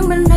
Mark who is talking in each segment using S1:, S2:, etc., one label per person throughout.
S1: ang balon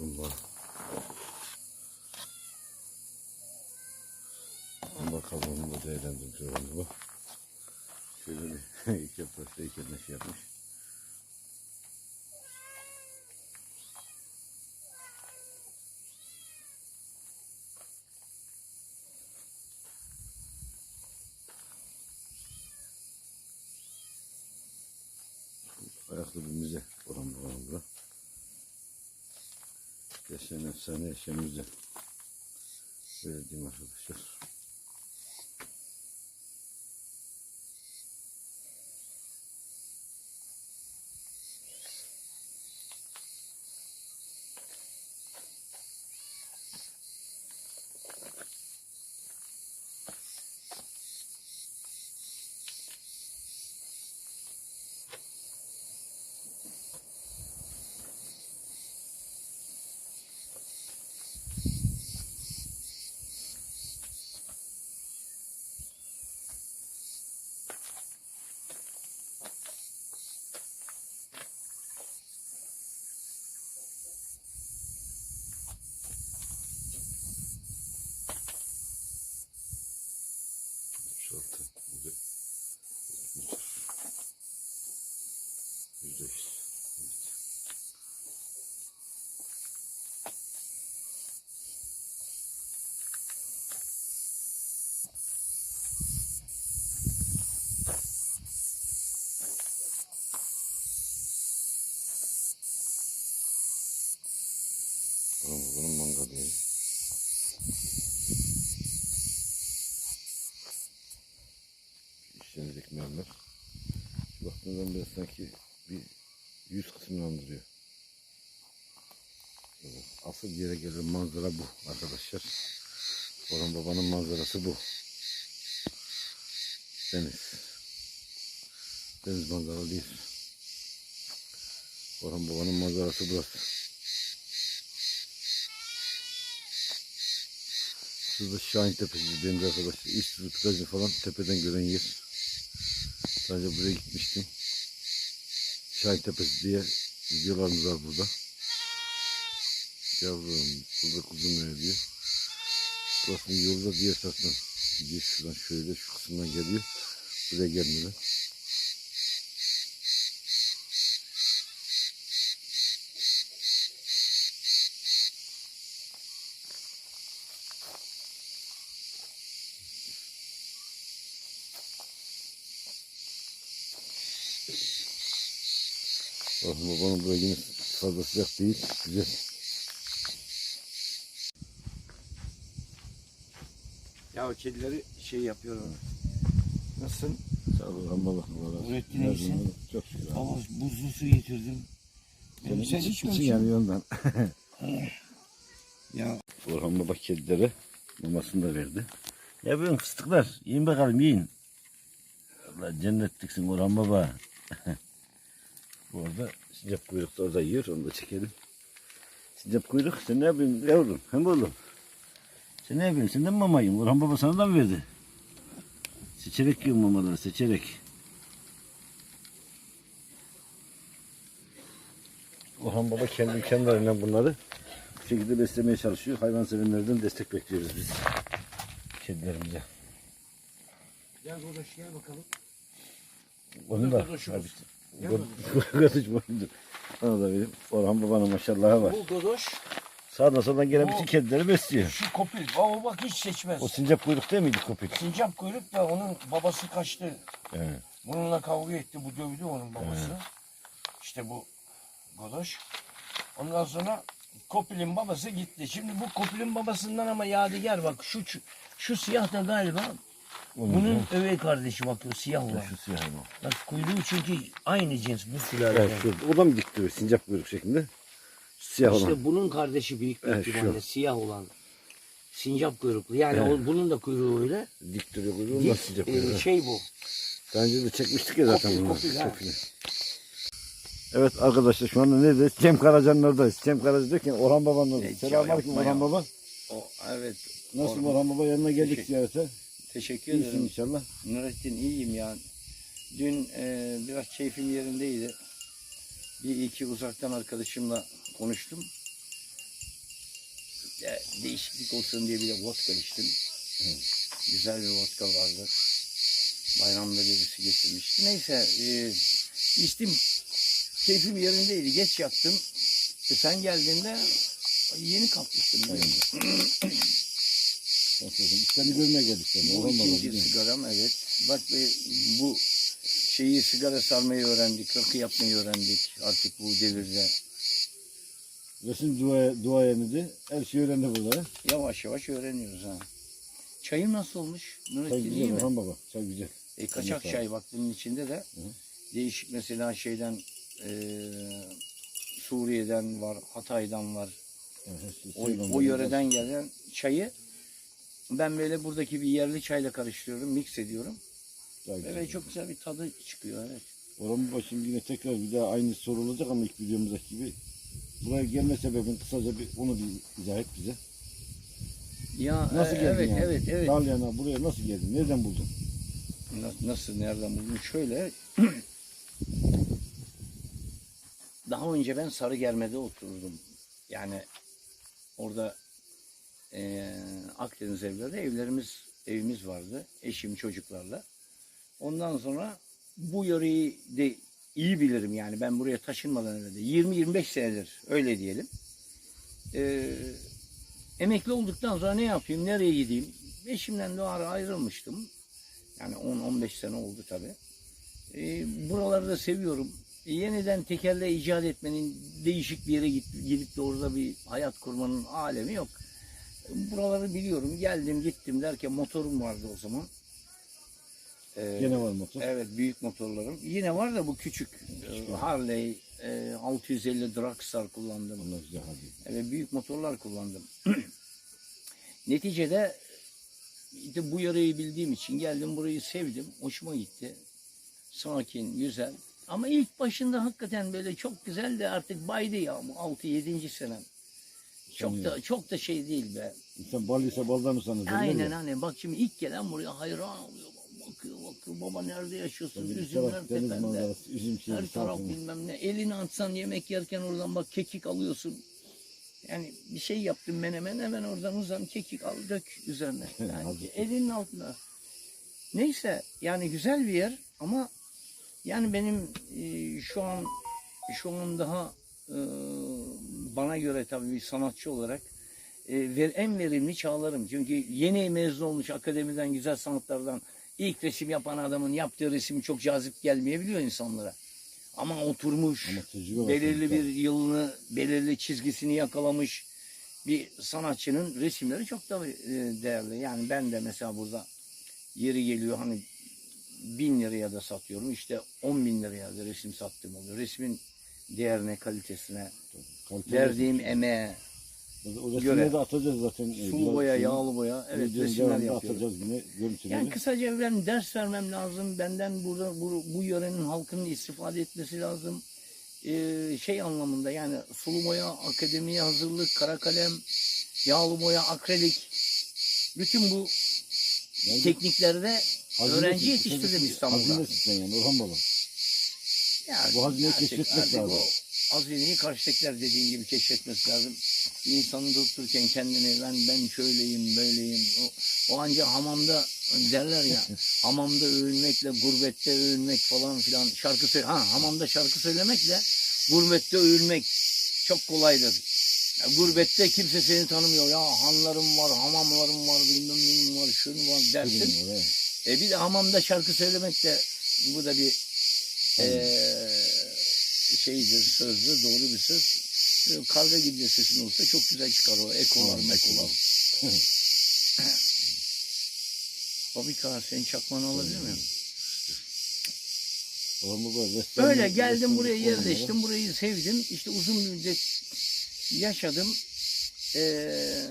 S1: Zumba. Zumba kabuğunu da değerlendirmiş oranı bak. Şöyle bir iki yaprakta iki tane şey yapmış. Yaşayan müze. Böyle diyeyim arkadaşlar. Şaltı müze. Yüzde yüz. Evet. Bunun, bunun mangalı yeri. İşlenecek mermer. Şu baktığınızdan beri sanki bir yüz kısmını andırıyor. Asıl yere gelen manzara bu arkadaşlar. Orhan babanın manzarası bu. Deniz. Deniz manzaralı değil. Orhan babanın manzarası burası. Şurada Şahin Tepesi benim arkadaşlar. İç plajı falan tepeden gören yer. Sadece buraya gitmiştim. Şahin Tepesi diye videolarımız var burada. Yavrum burada kuzum ne diyor. Burasının yolu da diğer taraftan gidiyor şuradan şöyle şu kısımdan geliyor. Buraya gelmeden. Bakın babanın buraya yine fazla sıcak değil. Güzel.
S2: Ya o kedileri şey yapıyorum. Nasılsın?
S1: Sağ ol. Bakın. valla.
S2: Nurettin iyisin.
S1: Çok şükür.
S2: Baba buzlu su getirdim. Benim sen
S1: İçin
S2: içmiyorsun.
S1: yani ondan.
S2: Ya
S1: Orhan baba kedilere mamasını da verdi. Ne yapıyorsun fıstıklar? Yiyin bakalım yiyin. Allah cennetliksin Orhan Baba. Bu arada sincap kuyruk da orada yiyor. Onu da çekelim. Sincap kuyruk sen ne yapıyorsun yavrum? Hem oğlum. Sen ne yapıyorsun? Sen de mi mama yiyorsun? Orhan Baba sana da mı verdi? Seçerek yiyorsun mamaları seçerek. Orhan Baba kendi imkanlarıyla bunları bu şekilde beslemeye çalışıyor. Hayvan sevenlerden destek bekliyoruz biz. Kedilerimize.
S2: Gel Godoş gel bakalım.
S1: Onu da
S2: Godoşumuz.
S1: Kardeş boyundur. Onu da vereyim. Orhan babanın maşallahı var.
S2: Bu Godoş
S1: Sağdan soldan gelen bütün kedileri besliyor.
S2: şu kopil. O bak hiç seçmez.
S1: O sincap kuyruk değil miydi kopil?
S2: Sincap kuyruk da onun babası kaçtı.
S1: Evet.
S2: Bununla kavga etti. Bu dövdü onun babası. İşte bu Godoş. Ondan sonra Kopil'in babası gitti. Şimdi bu Kopil'in babasından ama yadigar bak şu, şu siyah da galiba
S1: Onun
S2: bunun
S1: da-
S2: övey kardeşi bak o siyah olan.
S1: Şu siyah hayvan.
S2: Bak kuyruğu çünkü aynı cins bu sülaleden.
S1: Evet, şu, o da mı dik duruyor sincap kuyruk şeklinde? Siyah olan.
S2: İşte bunun kardeşi büyük bir
S1: Evet, şu.
S2: ihtimalle siyah olan. Sincap kuyruklu. Yani
S1: Evet.
S2: o, bunun da kuyruğu öyle.
S1: Dik duruyor kuyruğu. Ondan
S2: Dik,
S1: sincap
S2: e,
S1: kuyruğu.
S2: şey bu.
S1: Daha önce de çekmiştik ya zaten
S2: Kopil,
S1: bunları.
S2: kopil, ha.
S1: Evet arkadaşlar şu anda neredeyiz? Cem Karaca'nın oradayız. Cem Karaca diyor ki Orhan babanın oradayız.
S3: Ya,
S1: Selamünaleyküm Orhan. Baba.
S3: O, evet.
S1: Nasılsın
S3: Orhan.
S1: Orhan Baba? Yanına geldik
S3: Teşekkür-
S1: ziyarete.
S3: Teşekkür
S1: İyisin
S3: ederim.
S1: inşallah.
S3: Nurettin iyiyim ya. Dün e, biraz keyfim yerindeydi. Bir iki uzaktan arkadaşımla konuştum. Ya, değişiklik olsun diye bir de vodka içtim. Güzel bir vodka vardı. Bayramda birisi getirmişti. Neyse e, içtim. Keyfim yerindeydi. Geç yattım. E, sen geldiğinde yeni kalkmıştım. ben.
S1: Seni görmeye geldik.
S3: Bu ikinci sigaram evet. Bak be, bu şeyi sigara sarmayı öğrendik, rakı yapmayı öğrendik artık bu devirde.
S1: Resim dua, duayeniydi. Her şeyi öğrendi burada.
S3: Yavaş yavaş öğreniyoruz ha. Çayım nasıl olmuş?
S1: Çay
S3: Nurettin iyi
S1: güzel
S3: mi?
S1: Orhan Baba. Çay güzel.
S3: E, kaçak çay bak bunun içinde de değişik mesela şeyden e, Suriye'den var, Hatay'dan var.
S1: Evet, her şey
S3: O, o yöreden gelen çayı ben böyle buradaki bir yerli çayla karıştırıyorum, mix ediyorum.
S1: Güzel.
S3: Ve çok güzel bir tadı çıkıyor evet.
S1: Orhan Baba şimdi yine tekrar bir daha aynı soru olacak ama ilk videomuzdaki gibi. Buraya gelme sebebin kısaca bir onu bir izah et bize.
S3: Ya
S1: Nasıl
S3: e,
S1: geldin
S3: evet,
S1: yani?
S3: evet, evet.
S1: Dalyan'a buraya nasıl geldin? Nereden buldun?
S3: Na- Nasıl, nereden buldum? Şöyle, daha önce ben Sarıgerme'de oturdum. Yani orada eee Akdeniz evlerde evlerimiz evimiz vardı. Eşim çocuklarla. Ondan sonra bu yöreyi de iyi bilirim yani ben buraya taşınmadan önce de 20-25 senedir öyle diyelim. Eee, emekli olduktan sonra ne yapayım, nereye gideyim? Eşimden de ara ayrılmıştım. Yani 10-15 sene oldu tabii. Ee, buraları da seviyorum. E, yeniden tekerle icat etmenin değişik bir yere git, gidip de orada bir hayat kurmanın alemi yok. Buraları biliyorum. Geldim gittim derken motorum vardı o zaman. Ee,
S1: Gene var motor.
S3: Evet büyük motorlarım. Yine var da bu küçük. Ee, Harley, e, 650 Dragstar kullandım.
S1: Onlar güzel hadi.
S3: Evet büyük motorlar kullandım. Neticede işte bu yöreyi bildiğim için geldim burayı sevdim. Hoşuma gitti. Sakin, güzel. Ama ilk başında hakikaten böyle çok güzel de artık baydı ya. 6-7. senem. Çok da çok da şey değil be.
S1: İnsan ballıysa baldan mı sanır?
S3: Aynen hani bak şimdi ilk gelen buraya hayran oluyor. Bakıyor bakıyor baba nerede yaşıyorsun?
S1: Bir
S3: Üzümler
S1: taraf deniz
S3: tepende.
S1: manzarası, üzüm şeyi,
S3: Her taraf
S1: salkımı.
S3: bilmem ne. Elini atsan yemek yerken oradan bak kekik alıyorsun. Yani bir şey yaptım menemen hemen oradan uzan kekik al dök üzerine. Yani
S1: Hazır.
S3: elinin altına. Neyse yani güzel bir yer ama yani benim e, şu an şu an daha e, bana göre tabii bir sanatçı olarak e, en verimli çağlarım. Çünkü yeni mezun olmuş akademiden güzel sanatlardan ilk resim yapan adamın yaptığı resim çok cazip gelmeyebiliyor insanlara. Ama oturmuş,
S1: Ama
S3: belirli bir yılını, belirli çizgisini yakalamış bir sanatçının resimleri çok da e, değerli. Yani ben de mesela burada yeri geliyor hani bin liraya da satıyorum. İşte on bin liraya da resim sattığım oluyor. Resmin değerine, kalitesine,
S1: Kaliteli
S3: verdiğim emeğe.
S1: O resimleri
S3: Göre.
S1: de atacağız zaten. e,
S3: Sulu boya, yağlı boya. Evet resimler yapıyoruz.
S1: atacağız yine görüntüleri.
S3: Yani kısaca ben ders vermem lazım. Benden burada bu, bu yörenin halkının istifade etmesi lazım. Ee, şey anlamında yani sulu boya, akademiye hazırlık, kara kalem, yağlı boya, akrilik. Bütün bu
S1: Yani
S3: tekniklerde
S1: hazine
S3: öğrenci
S1: sistemi-
S3: yetiştirdim İstanbul'da.
S1: Hazine sistemi yani Orhan Baba.
S3: Yani
S1: Bu hazineyi keşfetmek lazım.
S3: Hazineyi karşıdakiler dediğin gibi keşfetmesi lazım. Bir insanın dururken kendini ben ben şöyleyim böyleyim. O, o ancak hamamda derler ya hamamda övünmekle gurbette övünmek falan filan şarkı söyle ha hamamda şarkı söylemekle gurbette övünmek çok kolaydır. Ya, gurbette kimse seni tanımıyor. Ya hanlarım var, hamamlarım var, bilmem neyim var, şunu var dersin. E bir de hamamda şarkı söylemek de bu da bir eee şeydir, sözdür, doğru bir söz. E, Karga gibi de sesin olsa çok güzel çıkar o ekolar mekolar. Fabrika senin çakmanı alabilir miyim? Böyle geldim buraya yerleştim, burayı sevdim. İşte uzun müddet yaşadım. Eee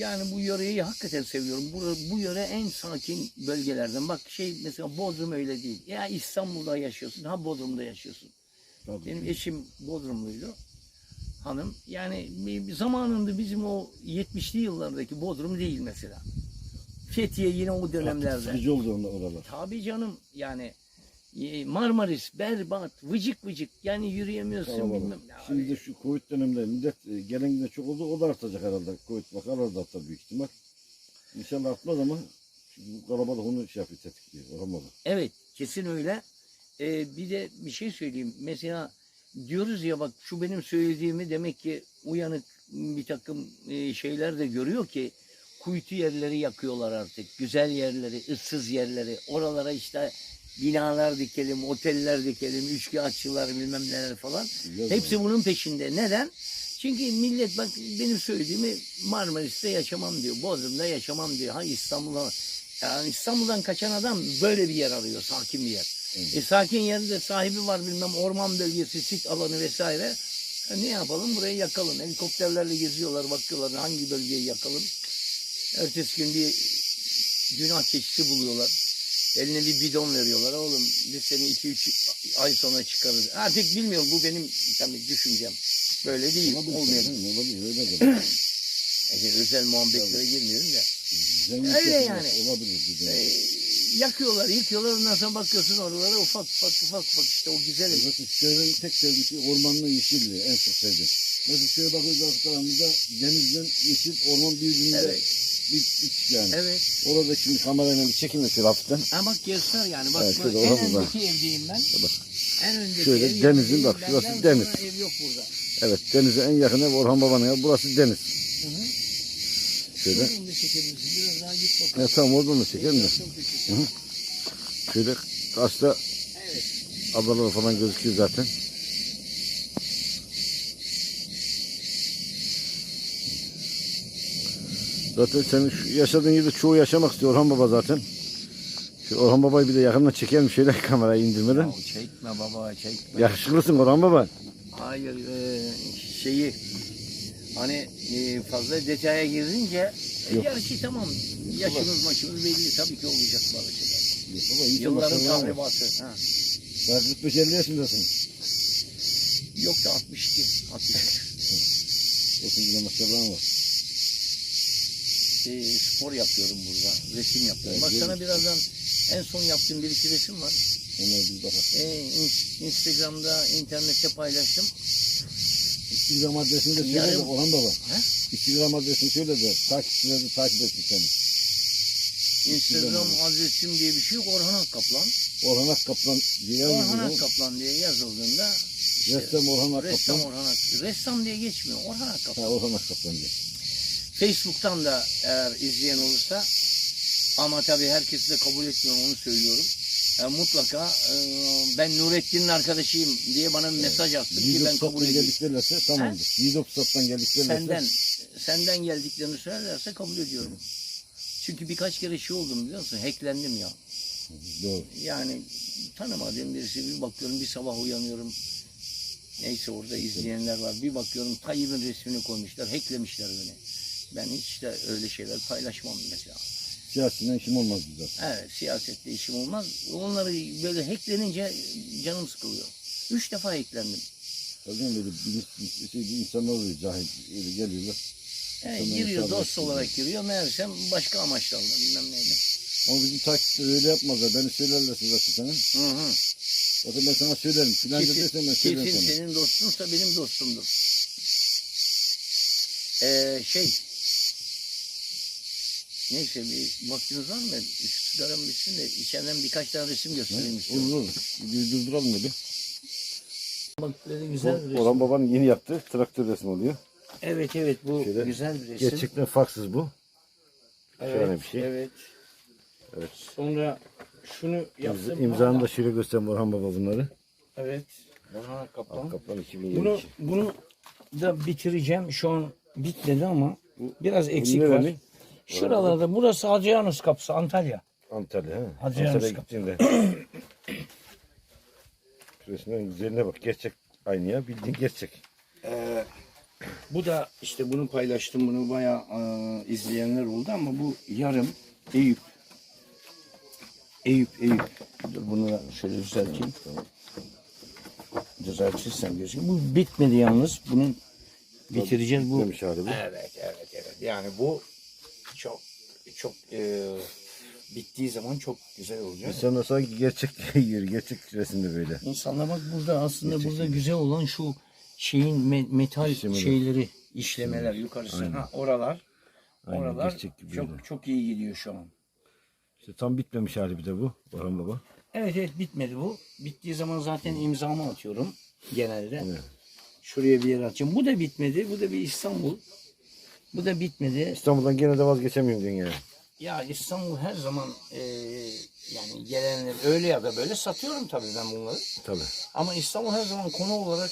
S3: yani bu yöreyi hakikaten seviyorum. Bu, bu yöre en sakin bölgelerden. Bak şey mesela Bodrum öyle değil. Ya İstanbul'da yaşıyorsun, ha Bodrum'da yaşıyorsun.
S1: Tabii.
S3: Benim eşim Bodrumluydu. Hanım. Yani zamanında bizim o 70'li yıllardaki Bodrum değil mesela. Fethiye yine o dönemlerde.
S1: Sıkıcı oldu onlar oralar.
S3: Tabii canım yani Marmaris berbat, vıcık vıcık yani yürüyemiyorsun
S1: Kalabalık.
S3: bilmem.
S1: Şimdi de şu Covid döneminde millet e, gelen giden çok oldu. O da artacak herhalde. Covid vakalar da artar büyük ihtimal. İnşallah artmaz ama çünkü bu kalabalık onu şey yapıyor, tetikliyor. Baba.
S3: Evet kesin öyle. Ee, bir de bir şey söyleyeyim. Mesela diyoruz ya bak şu benim söylediğimi demek ki uyanık bir takım e, şeyler de görüyor ki kuytu yerleri yakıyorlar artık. Güzel yerleri, ıssız yerleri. Oralara işte binalar dikelim, oteller dikelim, üçkağıtçılar bilmem neler falan.
S1: Güzel
S3: Hepsi bunun peşinde. Neden? Çünkü millet bak benim söylediğimi Marmaris'te yaşamam diyor. Bodrum'da yaşamam diyor. Ha İstanbul'a yani İstanbul'dan kaçan adam böyle bir yer arıyor. Sakin bir yer.
S1: Evet.
S3: E, sakin yerde sahibi var bilmem orman bölgesi, sit alanı vesaire. E, ne yapalım? Burayı yakalım. Helikopterlerle geziyorlar, bakıyorlar hangi bölgeyi yakalım. Ertesi gün bir günah keçisi buluyorlar. Eline bir bidon veriyorlar. Oğlum biz seni 2-3 ay sonra çıkarırız. Artık bilmiyorum bu benim tabii düşüncem. Böyle değil.
S1: Olabilir. Tabii, Olabilir. Öyle de.
S3: E, özel muhabbetlere girmiyorum da. Öyle yani.
S1: Olabilir.
S3: E, yakıyorlar, yıkıyorlar. Ondan sonra bakıyorsun oralara ufak ufak ufak ufak işte o güzel.
S1: Zaten şehrin tek sevdiği şey ormanlı yeşilliği. En çok sevdiğim. Mesela şöyle bakıyoruz arka tarafımızda denizden yeşil orman birbirinde
S3: Evet.
S1: Bir iç yani.
S3: Evet.
S1: Orada şimdi kamerayla bir yapıyor hafiften.
S3: Ha bak göster yani. Bak
S1: Evet,
S3: bu
S1: şöyle
S3: en
S1: burada.
S3: öndeki evdeyim ben.
S1: Bak.
S3: En öndeki
S1: Şöyle
S3: ev
S1: denizin
S3: evdeyim.
S1: bak, şurası
S3: Benden
S1: deniz.
S3: sonra ev yok burada.
S1: Evet denize en yakın ev Orhan Baba'nın evi. Burası deniz.
S3: Hı hı.
S1: Şöyle.
S3: Şuradan da çekebilirsin. Biraz daha git bakalım.
S1: Evet tamam oradan da çekelim de.
S3: Çok.
S1: Şöyle karşıda
S3: Evet.
S1: ablalar falan gözüküyor zaten. Zaten senin şu yaşadığın yerde çoğu yaşamak istiyor Orhan Baba zaten. Şu Orhan Baba'yı bir de yakından çekelim şöyle kamerayı indirmeden.
S3: Ya çekme baba çekme.
S1: Yakışıklısın Orhan Baba.
S3: Hayır e, şeyi hani e, fazla detaya girince e,
S1: Yok.
S3: gerçi tamam yaşımız maçımız belli tabii ki olacak bazı şeyler.
S1: Baba iyi
S3: Yılların
S1: var.
S3: tahribatı. Ha.
S1: Daha 45-50 yaşındasın.
S3: Yok da 62. 63.
S1: Olsun yine maşallah var.
S3: E, spor yapıyorum burada. Resim yapıyorum. Bak sana birazdan en son yaptığım bir iki resim var.
S1: Onlara bir bakalım.
S3: E, in- Instagram'da, internette paylaştım.
S1: Instagram adresini de söyle de
S3: Yarın-
S1: Orhan Baba.
S3: He?
S1: Instagram adresini söyle de takipçileri de takip etsin seni.
S3: Instagram adresim diye bir şey yok. Orhan Akkaplan.
S1: Orhan Akkaplan diye
S3: Orhan. Akkaplan diye yazıldığında işte,
S1: Ressam Orhan
S3: Ressam
S1: Akkaplan.
S3: Orhan Akkaplan. Ressam diye geçmiyor. Orhan Akkaplan.
S1: Ha, Orhan Akkaplan diye.
S3: Facebook'tan da eğer izleyen olursa ama tabii herkesi de kabul etmiyorum onu söylüyorum. E, mutlaka e, ben Nurettin'in arkadaşıyım diye bana bir mesaj attı ki ben kabul ediyorum.
S1: geldiklerlerse tamamdır. Yiğidopsat'tan geldiklerlerse
S3: Senden senden geldiklerini söylerlerse kabul ediyorum. Çünkü birkaç kere şey oldum biliyor musun? Hacklendim ya.
S1: doğru.
S3: Yani tanımadığım birisi bir bakıyorum bir sabah uyanıyorum. Neyse orada izleyenler var. Bir bakıyorum Tayyip'in resmini koymuşlar. Hacklemişler beni. Ben hiç de öyle şeyler paylaşmam mesela.
S1: Siyasiden işim olmaz bize.
S3: Evet siyasette işim olmaz. Onları böyle hacklenince canım sıkılıyor. Üç defa hacklendim.
S1: Tabii böyle bilinç, şey, insanlar oluyor cahil. Öyle geliyorlar.
S3: Evet, giriyor dost olarak giriyor. Meğersem başka amaçlarla bilmem neyle.
S1: Ama bizim takipçiler öyle yapmazlar. Beni söylerler size sana.
S3: Hı hı.
S1: O zaman ben sana söylerim. Filanca
S3: Kesin,
S1: dersen ben söylerim
S3: kesin
S1: sana.
S3: senin dostunsa benim dostumdur. Ee, şey neyse bir vaktiniz var mı? Sigaram bitsin de içeriden birkaç tane resim göstereyim istiyorum.
S1: Olur olur. Bir durduralım dedi.
S3: Bak böyle güzel bir resim.
S1: Orhan babanın yeni yaptığı traktör resmi oluyor.
S3: Evet evet bu
S1: Şöyle
S3: güzel bir resim.
S1: Gerçekten farksız bu.
S3: evet,
S1: şöyle bir şey.
S3: Evet.
S1: Evet.
S3: Sonra şunu yaptım.
S1: imzanı da şöyle göstereyim Orhan baba bunları.
S3: Evet. Orhan Kaplan.
S1: Kaplan 2022.
S3: Bunu bunu da bitireceğim. Şu an bitmedi ama biraz eksik var.
S1: demek?
S3: Şuralarda burası Hacıyanus kapısı Antalya.
S1: Antalya. He.
S3: Hacı
S1: Antalya'ya
S3: Yalnız
S1: gittiğinde. Resmen güzeline bak. Gerçek aynı ya. Bildiğin gerçek.
S3: Ee, bu da işte bunu paylaştım. Bunu bayağı e, izleyenler oldu ama bu yarım Eyüp. Eyüp, Eyüp. Dur bunu da şöyle düzelteyim. Düzeltirsem gözüküyor. Bu bitmedi yalnız. Bunun bitireceğiz bu.
S1: Demiş hali bu.
S3: Evet, evet, evet. Yani bu çok e, bittiği zaman çok güzel olacak.
S1: Sonra sanki gerçek yiyor. Gerçek resimde böyle.
S3: İnsanlar bak burada aslında burada güzel olan şu şeyin me- metal
S1: İşlemeler.
S3: şeyleri, işlemeler yukarısı. Ha oralar.
S1: Aynen,
S3: oralar
S1: gerçek gibi
S3: çok
S1: öyle.
S3: çok iyi gidiyor şu an.
S1: İşte tam bitmemiş hali bir de bu. Orhan baba.
S3: Evet evet bitmedi bu. Bittiği zaman zaten imzamı atıyorum genelde.
S1: Evet.
S3: Şuraya bir yere atacağım. Bu da bitmedi. Bu da bir İstanbul. Bu da bitmedi.
S1: İstanbul'dan gene de vazgeçemiyorum dünyaya.
S3: Ya İstanbul her zaman e, yani gelenler öyle ya da böyle satıyorum tabii ben bunları.
S1: Tabii.
S3: Ama İstanbul her zaman konu olarak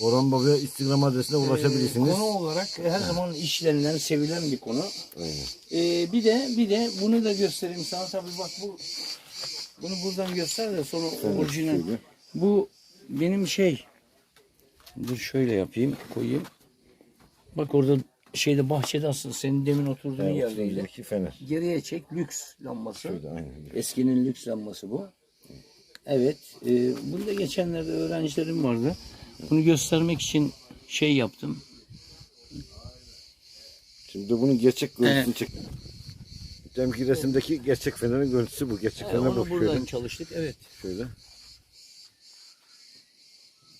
S1: Orhan babaya Instagram adresine
S3: e,
S1: ulaşabilirsiniz.
S3: konu olarak her zaman işlenilen, sevilen bir konu.
S1: Aynen.
S3: E, bir de bir de bunu da göstereyim sana tabii bak bu bunu buradan göster de sonra orijinal.
S1: şöyle.
S3: Bu benim şey dur şöyle yapayım koyayım. Bak orada şeyde bahçede asıl senin demin oturduğun
S1: Evet,
S3: yerdeydi.
S1: fener.
S3: Geriye çek lüks lambası.
S1: Aynen.
S3: Eskinin lüks lambası bu. Evet. E, bunu da geçenlerde öğrencilerim vardı. Bunu göstermek için şey yaptım.
S1: Şimdi bunun gerçek görüntüsünü
S3: Evet.
S1: çek. Deminki resimdeki gerçek fenerin görüntüsü bu. Gerçek fener
S3: onu
S1: bak
S3: buradan çalıştık. Evet.
S1: Şöyle.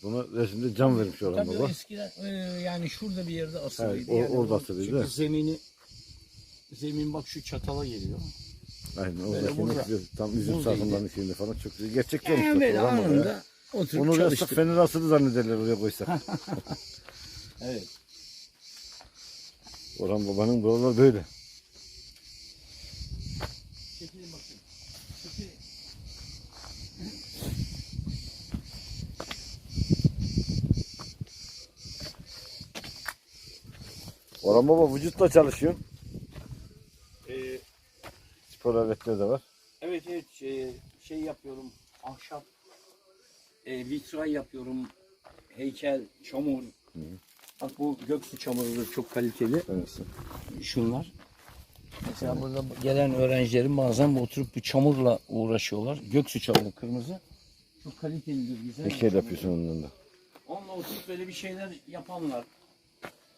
S1: Buna resimde cam vermiş Orhan
S3: Tabii o
S1: baba.
S3: eskiden e, yani şurada bir yerde asılıydı.
S1: Evet, o-
S3: yani
S1: orada asılıydı,
S3: çünkü zemini zemin bak şu çatala geliyor.
S1: Aynen
S3: Böyle
S1: oradaki
S3: burada.
S1: Tam üzüm
S3: Buradaydı.
S1: sakınlarının şeyinde falan çok güzel. Gerçek olmuş.
S3: Yani böyle
S1: baba ya.
S3: anında oturup
S1: Onu oraya
S3: çalıştık.
S1: fener asılı zannederler oraya koysak.
S3: Evet.
S1: Orhan babanın buralar böyle. Orhan baba vücutla çalışıyor.
S3: Ee,
S1: Spor aletleri de var.
S3: Evet evet şey, şey yapıyorum ahşap. E, vitray yapıyorum heykel çamur. Bak bu göksu çamurudur çok kaliteli.
S1: Hangisi?
S3: şunlar. Mesela burada gelen öğrencilerim bazen oturup bu çamurla uğraşıyorlar. Göksu çamuru kırmızı. Çok kalitelidir güzel.
S1: Heykel yapıyorsun ondan da.
S3: onunla oturup böyle bir şeyler yapanlar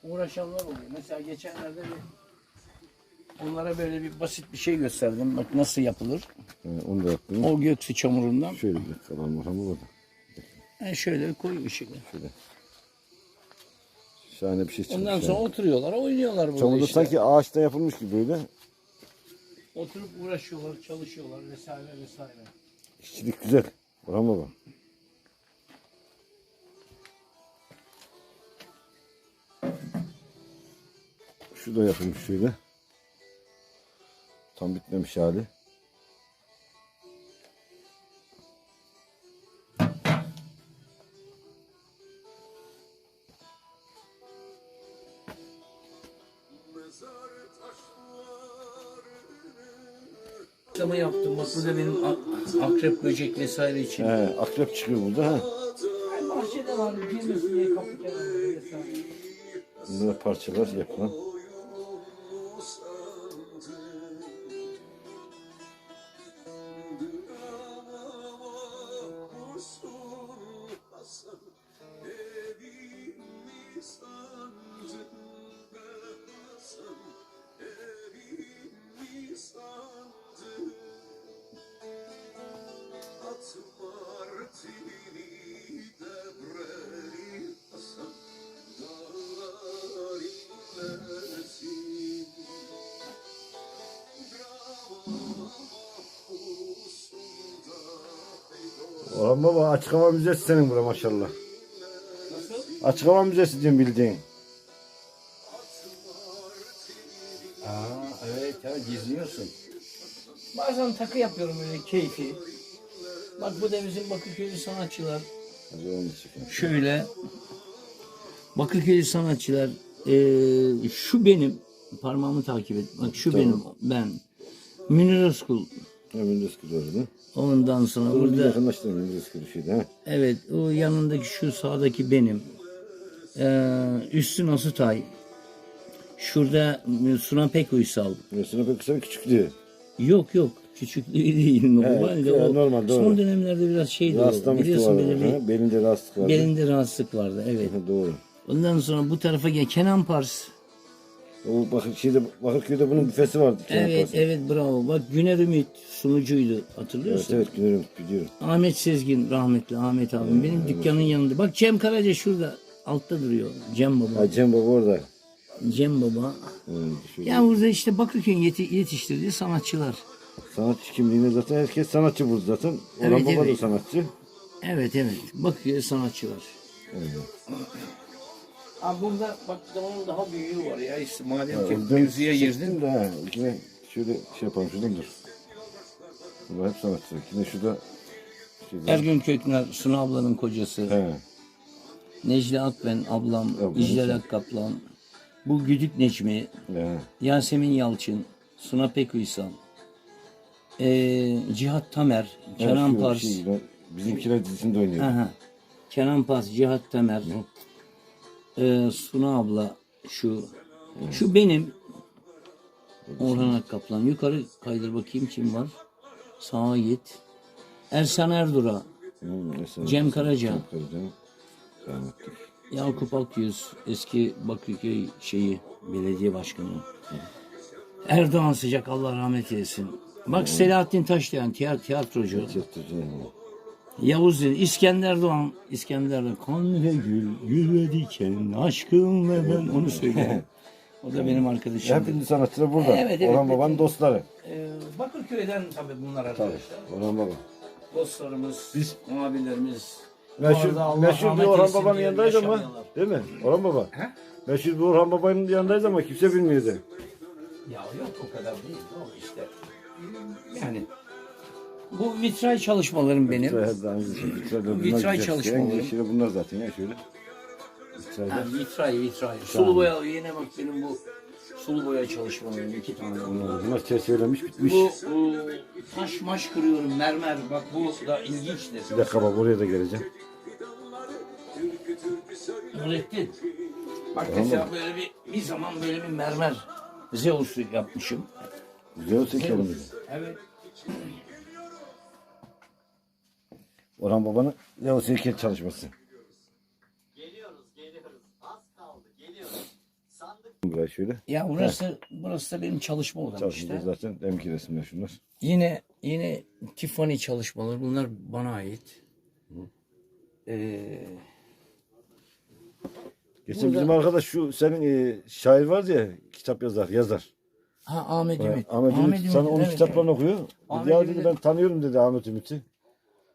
S3: uğraşanlar oluyor mesela geçenlerde bir onlara böyle bir basit bir şey gösterdim bak nasıl yapılır
S1: Yani onu da yaptım.
S3: o göksu çamurundan
S1: Şöyle bir kalan Orhan baba da.
S3: Yani şöyle koy ışığı.
S1: Şahane bir şey çıkmış.
S3: Ondan
S1: yani.
S3: sonra oturuyorlar, oynuyorlar burada
S1: Çamurda
S3: işte.
S1: sanki ağaçtan yapılmış gibi böyle.
S3: Oturup uğraşıyorlar, çalışıyorlar vesaire vesaire.
S1: İşçilik güzel. Orhan baba. Şu da yapılmış şöyle. Tam bitmemiş hali.
S3: Ama yaptım. Bak burada benim ak- akrep böcek vesaire için.
S1: He, akrep çıkıyor burada. Ha.
S2: şey de var. Girmesin diye kapı kenarında.
S1: Bunlar parçalar yapılan. Açık hava müzesi senin bura maşallah. Açık hava müzesi diyorum bildiğin.
S3: Aa, evet ya gizliyorsun.
S2: Bazen takı yapıyorum öyle keyfi. Bak bu da bizim Bakırköylü sanatçılar.
S1: Hadi onu çekin.
S3: Şöyle Bakırköylü sanatçılar eee, şu benim parmağımı takip et. Bak şu benim ben. Münir Özkul.
S1: Hemen orada.
S3: Ondan sonra
S1: Burada
S3: burada
S1: yakınlaştırın bir şeydi ha.
S3: evet o yanındaki şu sağdaki benim. Eee Üstün Asutay. Şurada e, Suna Pek Uysal.
S1: Mesela pek kısa küçüklüğü.
S3: Yok yok küçüklüğü değil normalde
S1: Evet,
S3: o
S1: normal, doğru.
S3: son dönemlerde biraz şeydi o. Biliyorsun böyle bir
S1: Belinde rastlık vardı.
S3: belinde rahatsızlık vardı evet.
S1: Doğru.
S3: Ondan sonra bu tarafa gel Kenan Pars.
S1: O bakır şeyde Bakırköy'de bunun büfesi vardı. Kenan
S3: Evet
S1: Pars'ın.
S3: evet bravo. Bak Güner Ümit sunucuydu
S1: Evet
S3: hatırlıyorsun.
S1: evet biliyorum biliyorum.
S3: Ahmet Sezgin rahmetli Ahmet abim benim dükkanın yanında. Bak Cem Karaca şurada altta duruyor. Cem Baba.
S1: Ha Cem Baba orada.
S3: Cem Baba.
S1: Ha, şöyle.
S3: Ya burada işte Bakırköy'ün yeti- yetiştirdiği sanatçılar.
S1: Sanatçı kimliğinde zaten herkes sanatçı burada zaten. Orhan
S3: Evet,
S1: Baba da
S3: evet.
S1: sanatçı.
S3: Evet evet. Bakırköy sanatçılar.
S1: Evet.
S3: Abi burada bak onun daha büyüğü var ya. İşte madem ki
S1: oradan
S3: mevzuya girdin.
S1: çektim de ha. İkine şöyle şey yapalım şuradan dur. Bunlar hep sanatçı. Yine şurada şey
S3: Ergün Kökner, Suna ablanın kocası.
S1: He.
S3: Necla Akben ablam,
S1: Ablam,
S3: İclal. Akkaplan. Bu Güdük Necmi,
S1: He.
S3: Yasemin Yalçın, Suna Pekuysal, ee, Cihat Tamer, Kenan
S1: Şu
S3: Pars,
S1: şey, ben- bizimkiler dizisinde oynuyor.
S3: aha, Kenan Pars, Cihat Tamer, ee, Suna abla, şu, şu benim, Orhan Akkaplan. Yukarı kaydır bakayım kim var. Sağa git. Ersan Erdura,
S1: mesela-
S3: Cem Karaca.
S1: Cem Karaca. Rahmetli.
S3: Yakup Akyüz, eski Bakırköy şeyi, belediye başkanı. Erdoğan Sıcak, Allah rahmet eylesin. Bak Selahattin Taşlayan, tiyat- tiyatrocu.
S1: Tiyatrocu yani.
S3: Yavuz Dil, İskender Doğan, İskender Doğan. Kan ve gül, gül ve diken, aşkım ve ben. Onu söylüyor. O da benim arkadaşım.
S1: Hepiniz sanatçılar burada.
S3: Evet, evet,
S1: Orhan. Baba'nın dostları.
S3: Ee, Bakırköy'den tabii bunlar arkadaşlar.
S1: Orhan Baba.
S3: Dostlarımız,
S1: Biz-
S3: abilerimiz. Bu
S1: Meşhur,
S3: Allah
S1: meşhur bir
S3: rahmet
S1: Orhan
S3: eylesin
S1: Baba'nın
S3: diye
S1: yanındayız ama.
S3: yaşamayanlar.
S1: Değil mi? Orhan Baba.
S3: He?
S1: Meşhur bir Orhan Baba'nın yanındayız ama kimse bilmiyordu.
S3: Ya yok o kadar değil. O işte. Yani bu vitray çalışmalarım benim.
S1: Vitray, vitray, bunlar
S3: Vitray
S1: güzel.
S3: çalışmaları.
S1: En yeşili bunlar zaten ya şöyle. Vitrayda.
S3: Ha, vitray, vitray. Sulu boya yine bak benim bu sulu boya çalışmalarım iki tane.
S1: Bunlar, bunlar çerçevelenmiş bitmiş.
S3: Bu, bu taş maş kırıyorum mermer bak bu da ilginçtir.
S1: Bir dakika bak oraya da geleceğim.
S3: Nurettin. Bak mesela böyle bir bir zaman böyle bir mermer Zeus'u yapmışım.
S1: Olsa kendimiz.
S3: Evet.
S1: Orhan Baba'nın Leo Seyket çalışması.
S4: Geliyoruz, geliyoruz. Az kaldı, geliyoruz. Sandık
S1: Buraya şöyle.
S3: Ya burası burası da benim çalışma odam
S1: Çalışması
S3: işte.
S1: zaten demki resimler şunlar.
S3: Yine yine Tiffany çalışmaları bunlar bana ait. Ee,
S1: Geçen
S3: Burada-
S1: bizim arkadaş şu senin e, şair var ya kitap yazar yazar.
S3: ha Ahmet Ümit.
S1: Ahmet Ümit sana onun
S3: evet,
S1: kitaplarını okuyor.
S3: Ahmet
S1: ya dedi
S3: Ümit-
S1: ben tanıyorum dedi Ahmet Ümit'i.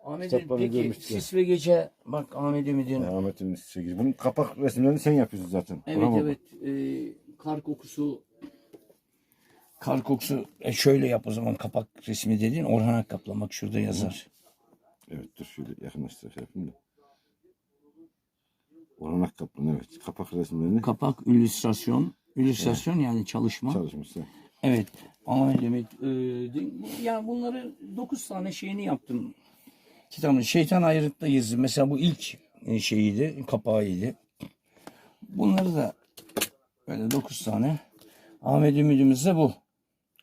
S3: Ahmet
S1: kitaplarını
S3: Ümit peki
S1: görmüştük.
S3: Sis ve Gece bak Ahmet Ümit'in
S1: Ya, Ahmet Ümit sevgili. Bunun kapak resimlerini sen yapıyorsun zaten.
S3: evet
S1: Baba.
S3: evet ee, kar kokusu kar kokusu e, şöyle yap o zaman kapak resmi dediğin Orhan Akkaplan bak şurada yazar.
S1: Evet dur şöyle yakınlaştır şey yapayım da. Orhan Akkaplan evet. Kapak resimlerini
S3: Kapak illüstrasyon illüstrasyon yani çalışma.
S1: çalışması.
S3: Evet. Ahmet Ümit. de- yani bunları 9 tane şeyini yaptım. Kitabın Şeytan Ayrık'ta yazdım. Mesela bu ilk e, şeyiydi, kapağıydı. Bunları da böyle 9 tane. Ahmet Ümit'imiz de bu.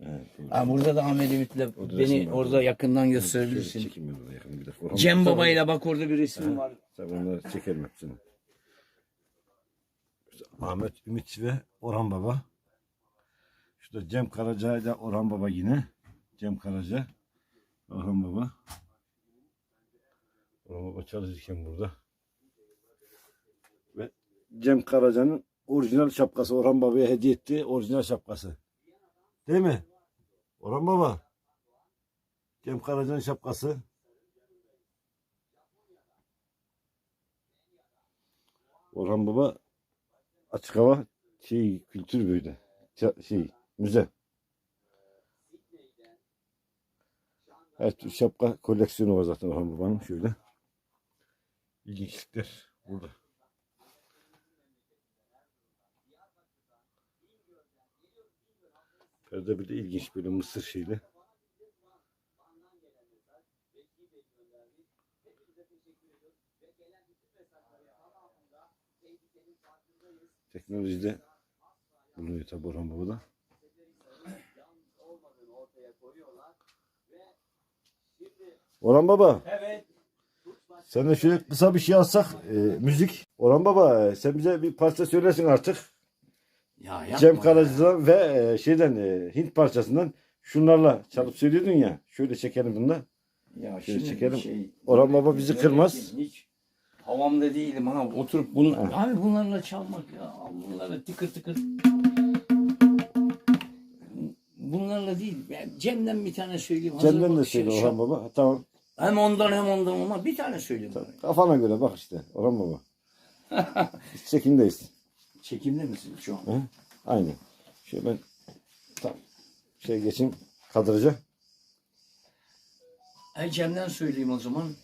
S1: Evet.
S3: Ha, burada da Ahmet Ümit'le beni orada yakından gösterebilirsin.
S1: çekeyim ben yakın bir. Orhan
S3: Cem
S1: Baba-
S3: Baba'yla bak orada bir resim var.
S1: Tabii onları çekerim hepsini. İşte Ahmet Ümit ve Orhan Baba. Şurada Cem Karaca ile Orhan Baba yine. Cem Karaca, Orhan Baba. Baba çalışırken burada. Ve Cem Karaca'nın orijinal şapkası Orhan Baba'ya hediye etti. Orijinal şapkası. Değil mi? Orhan Baba. Cem Karaca'nın şapkası. Orhan Baba açık hava şey kültür böyle şey müze. Tür şapka koleksiyonu var zaten Orhan Baba'nın şöyle. İlginçlikler burada. Perde bir de ilginç böyle mısır şeyle. Teknolojide bulunuyor tabi Orhan Baba'da. Orhan Baba.
S2: Evet.
S1: Sen de şöyle kısa bir şey alsak e, müzik. Orhan Baba e, sen bize bir parça söylesin artık.
S3: Ya yapma
S1: Cem. Karaca'dan ve e, şeyden e, Hint parçasından şunlarla çalıp söylüyordun ya. Şöyle çekelim bunu da.
S3: Ya
S1: Şöyle
S3: şimdi
S1: çekelim.
S3: Şey,
S1: Orhan Baba bizi kırmaz.
S3: Hiç havamda değilim ha. Oturup bunu abi bunlarla çalmak ya. Bunlarla tıkır tıkır. Bunlarla değil. Cem'den bir tane söyleyeyim. Hazır
S1: Cem'den de
S3: bak,
S1: söyle
S3: şey-
S1: Orhan Baba. Tamam.
S3: Hem ondan hem ondan ama bir tane bana.
S1: Kafana göre bak işte Orhan Baba. Biz çekimdeyiz.
S3: Çekimde misin şu an?
S1: Hı? Aynen. Şöyle ben tam şey geçeyim kadraja.
S3: Ay Cem'den söyleyeyim o zaman.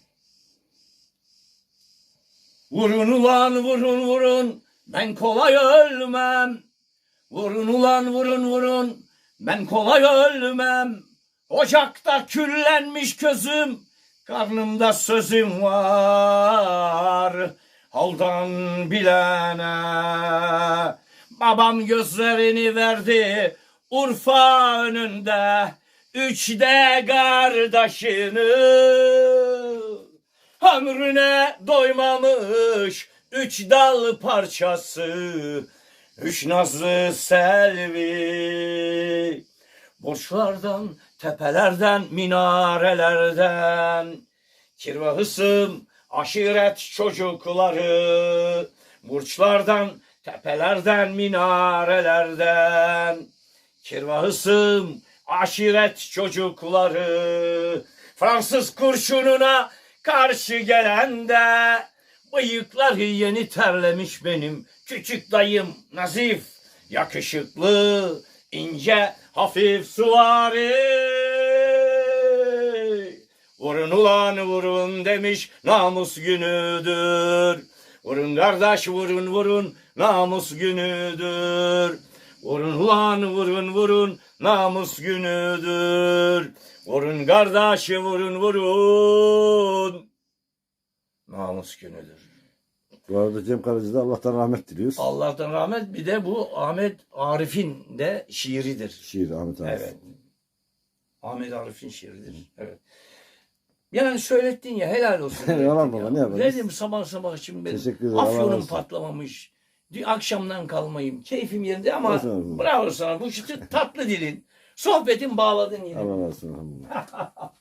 S3: Vurun ulan vurun vurun ben kolay ölmem. Vurun ulan vurun vurun ben kolay ölmem. Ocakta küllenmiş közüm karnımda sözüm var. Haldan bilene babam gözlerini verdi Urfa önünde üçde kardeşini ömrüne doymamış üç dal parçası üç nazlı selvi borçlardan tepelerden minarelerden. Kirvahısım aşiret çocukları. Burçlardan tepelerden minarelerden. Kirvahısım aşiret çocukları. Fransız kurşununa karşı gelende bıyıkları yeni terlemiş benim küçük dayım Nazif. Yakışıklı ince hafif suvari Vurun ulan vurun demiş namus günüdür. Vurun kardeş vurun vurun namus günüdür. Vurun ulan vurun vurun namus günüdür. Vurun kardeş vurun vurun. Namus günüdür.
S1: Bu arada Cem Karaca'da Allah'tan rahmet diliyoruz.
S3: Allah'tan rahmet bir de bu Ahmet Arif'in de şiiridir.
S1: Şiir Ahmet abi.
S3: Evet. Ahmet Arif'in şiiridir. Evet. Yani söylettin ya helal olsun.
S1: Yalan baba, ne yapalım?
S3: Dedim sabah sabah şimdi
S1: Teşekkür ederim, Allah razı
S3: afyonum
S1: olsun.
S3: patlamamış. Dü- Akşamdan kalmayayım. Keyfim yerinde ama
S1: olsun?
S3: bravo sana. Bu şu tatlı dilin. Sohbetin bağladın yine.
S1: Allah razı olsun.